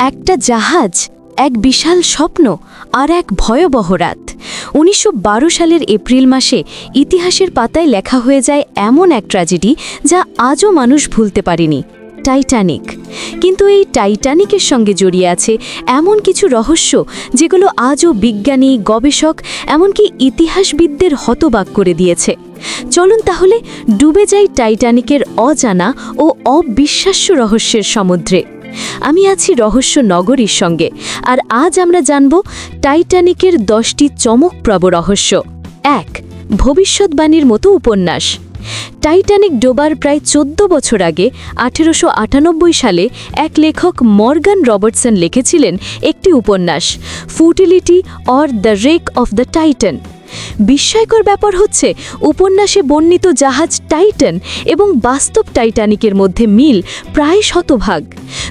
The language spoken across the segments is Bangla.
একটা জাহাজ, এক বিশাল স্বপ্ন আর এক ভয়াবহ রাত। উনিশশো বারো সালের এপ্রিল মাসে ইতিহাসের পাতায় লেখা হয়ে যায় এমন এক ট্র্যাজেডি যা আজও মানুষ ভুলতে পারেনি, টাইটানিক। কিন্তু এই টাইটানিকের সঙ্গে জড়িয়ে আছে এমন কিছু রহস্য যেগুলো আজও বিজ্ঞানী, গবেষক, এমনকি ইতিহাসবিদদের হতবাক করে দিয়েছে। চলুন তাহলে ডুবে যাই টাইটানিকের অজানা ও অবিশ্বাস্য রহস্যের সমুদ্রে। আমি আছি রহস্য নগরীর সঙ্গে, আর আজ আমরা জানব টাইটানিকের দশটি চমকপ্রব রহস্য। এক, ভবিষ্যৎবাণীর মতো উপন্যাস। টাইটানিক ডোবার প্রায় চোদ্দ বছর আগে, আঠেরোশো আটানব্বই সালে এক লেখক মর্গান রবার্টসন লিখেছিলেন একটি উপন্যাস futility or the wreck of the Titan বিস্ময়কর ব্যাপার হচ্ছে, উপন্যাসে বর্ণিত জাহাজ টাইটান এবং বাস্তব টাইটানিকের মধ্যে মিল প্রায় শতভাগ।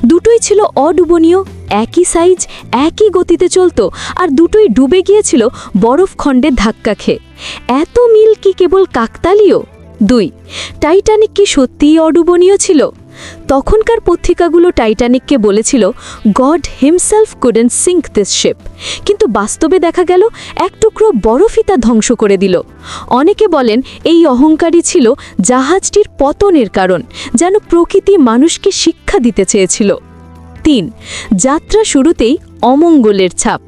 দুটোই ছিল অডুবনীয়, একই সাইজ, একই গতিতে চলত, আর দুটোই ডুবে গিয়েছিল বরফখণ্ডে ধাক্কা খেয়ে। এত মিল কি কেবল কাকতালীয়? দুই, টাইটানিক কি সত্যিই অডুবনীয় ছিল? তখনকার পত্রিকাগুলো টাইটানিককে বলেছিল God himself couldn't sink this ship কিন্তু বাস্তবে দেখা গেল, এক টুকরো বরফই তা ধ্বংস করে দিল। অনেকে বলেন, এই অহংকারই ছিল জাহাজটির পতনের কারণ, যেন প্রকৃতি মানুষকে শিক্ষা দিতে চেয়েছিল। তিন, যাত্রা শুরুতেই অমঙ্গলের ছাপ।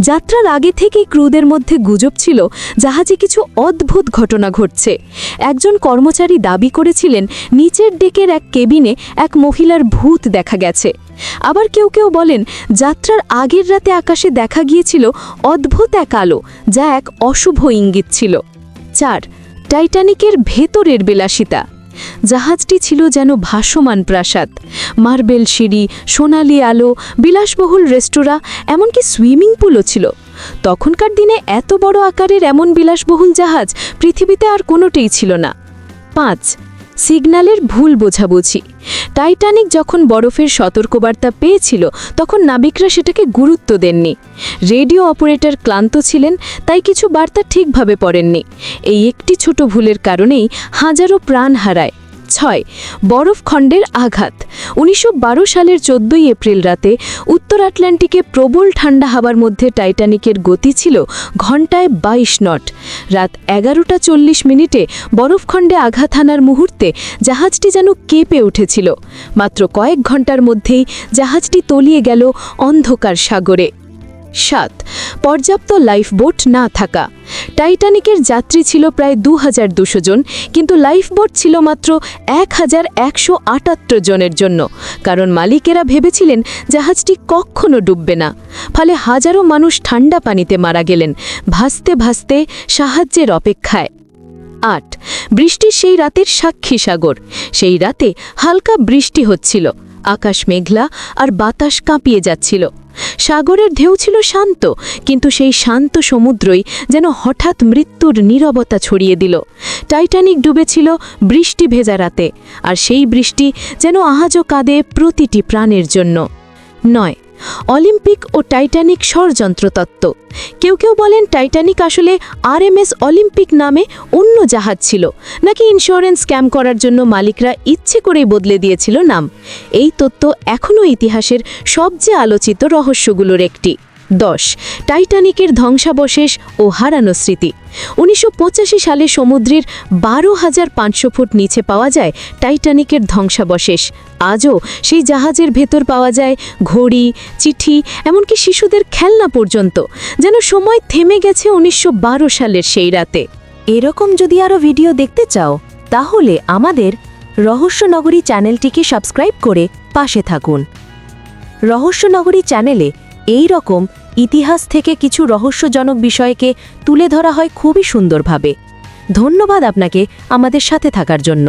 যাত্রার আগে থেকেই ক্রুদের মধ্যে গুজব ছিল, জাহাজে কিছু অদ্ভুত ঘটনা ঘটছে। একজন কর্মচারী দাবি করেছিলেন, নিচের ডেকের এক কেবিনে এক মহিলার ভূত দেখা গেছে। আবার কেউ কেউ বলেন, যাত্রার আগের রাতে আকাশে দেখা গিয়েছিল অদ্ভুত এক আলো, যা এক অশুভ ইঙ্গিত ছিল। চার, টাইটানিকের ভেতরের বিলাসিতা। জাহাজটি ছিল যেন ভাসমান প্রাসাদ। মার্বেল সিঁড়ি, সোনালি আলো, বিলাসবহুল রেস্তোরাঁ, এমনকি সুইমিং পুলও ছিল। তখনকার দিনে এত বড় আকারের এমন বিলাসবহুল জাহাজ পৃথিবীতে আর কোনোটেই ছিল না। পাঁচ, সিগন্যালের ভুল বোঝাবুঝি। টাইটানিক যখন বরফের সতর্কবার্তা পেয়েছিল, তখন নাবিকরা সেটাকে গুরুত্ব দেননি। রেডিও অপারেটর ক্লান্ত ছিলেন, তাই কিছু বার্তা ঠিকভাবে পড়েননি। এই একটি ছোট ভুলের কারণেই হাজারো প্রাণ হারায়। ছয় বরফখণ্ডের আঘাত। উনিশশো বারো সালের চোদ্দই এপ্রিল রাতে উত্তর আটলান্টিকে প্রবল ঠান্ডা হাওয়ার মধ্যে টাইটানিকের গতি ছিল ঘন্টায় ২২ নট। রাত এগারোটা চল্লিশ মিনিটে বরফখণ্ডে আঘাত হানার মুহূর্তে জাহাজটি যেন কেঁপে উঠেছিল। মাত্র কয়েক ঘণ্টার মধ্যেই জাহাজটি তলিয়ে গেল অন্ধকার সাগরে। সাত। পর্যাপ্ত লাইফবোট না থাকা। টাইটানিকের যাত্রী ছিল প্রায় দু হাজার দুশো জন, কিন্তু লাইফবোট ছিল মাত্র এক হাজার একশো আটাত্তর জনের জন্য। কারণ মালিকেরা ভেবেছিলেন জাহাজটি কখনো ডুববে না। ফলে হাজারো মানুষ ঠান্ডা পানিতে মারা গেলেন, ভাসতে ভাসতে সাহায্যের অপেক্ষায়। আট। বৃষ্টির সেই রাতের সাক্ষী সাগর। সেই রাতে হালকা বৃষ্টি হচ্ছিল। আকাশ মেঘলা আর বাতাস কাঁপিয়ে যাচ্ছিল। সাগরের ঢেউ ছিল শান্ত, কিন্তু সেই শান্ত সমুদ্রই যেন হঠাৎ মৃত্যুর নীরবতা ছড়িয়ে দিল। টাইটানিক ডুবেছিল বৃষ্টি ভেজা রাতে, আর সেই বৃষ্টি যেন আহাজও কাঁদে প্রতিটি প্রাণের জন্য। নয় অলিম্পিক ও টাইটানিক ষড়যন্ত্র তত্ত্ব কেউ কেউ বলেন টাইটানিক আসলে আরএমএস অলিম্পিক নামে অন্য জাহাজ ছিল, নাকি ইন্স্যুরেন্স স্ক্যাম করার জন্য মালিকরা ইচ্ছে করেই বদলে দিয়েছিল নাম। এই তত্ত্ব এখনও ইতিহাসের সবচেয়ে আলোচিত রহস্যগুলোর একটি। দশ, টাইটানিকের ধ্বংসাবশেষ ও হারানো স্মৃতি। উনিশশো পঁচাশি সালে সমুদ্রের বারো হাজার পাঁচশো ফুট নিচে পাওয়া যায় টাইটানিকের ধ্বংসাবশেষ। আজও সেই জাহাজের ভেতর পাওয়া যায় ঘড়ি, চিঠি, এমনকি শিশুদের খেলনা পর্যন্ত, যেন সময় থেমে গেছে উনিশশো বারো সালের সেই রাতে। এরকম যদি আরও ভিডিও দেখতে চাও, তাহলে আমাদের রহস্যনগরী চ্যানেলটিকে সাবস্ক্রাইব করে পাশে থাকুন। রহস্যনগরী চ্যানেলে এই রকম ইতিহাস থেকে কিছু রহস্যজনক বিষয়কে তুলে ধরা হয় খুবই সুন্দরভাবে। ধন্যবাদ আপনাকে আমাদের সাথে থাকার জন্য।